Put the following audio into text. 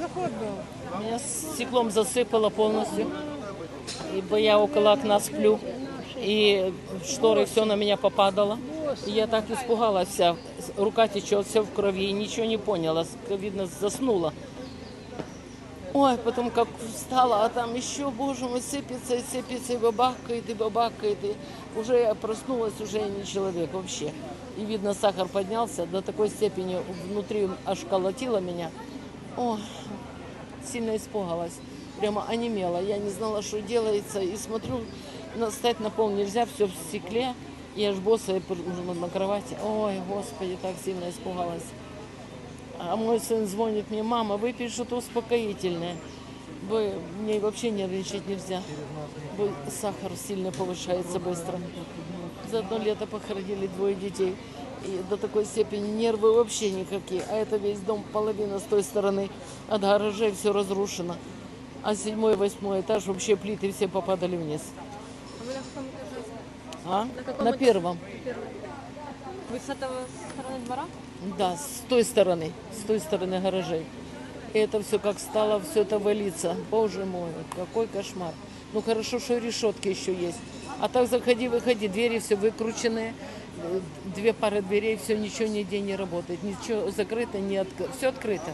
заход был? Меня стеклом засыпало полностью. Ибо я около окна сплю. И шторы все на меня попадало. И я так испугалась вся. Рука течет, все в крови. Ничего не поняла. Видно, заснула. Ой, потом как встала, а там еще, боже мой, сыпется и сыпется, и бабахкает, и бабахкает. И уже я проснулась, уже я не человек вообще. И видно, сахар поднялся до такой степени, внутри аж колотило меня. Ой, сильно испугалась. Прямо онемела. Я не знала, что делается. И смотрю, на, стать на пол нельзя, все в стекле. И аж босая пр- на кровати. Ой, господи, так сильно испугалась. А мой сын звонит мне, мама, выпей что-то успокоительное. Бо мне вообще нервничать нельзя. Бо сахар сильно повышается быстро. За одно лето похоронили двое детей. И до такой степени нервы вообще никакие. А это весь дом, половина с той стороны. От гаражей все разрушено. А седьмой, восьмой этаж вообще плиты все попадали вниз. А вы на каком этаже? А? На каком На этаже? первом. Первый. Вы с этого стороны двора? Да, с той стороны, с той стороны гаражей. И это все как стало, все это валиться. Боже мой, какой кошмар. Ну хорошо, что решетки еще есть. А так заходи, выходи, двери все выкрученные, две пары дверей, все, ничего нигде не работает, ничего закрыто, не открыто, все открыто.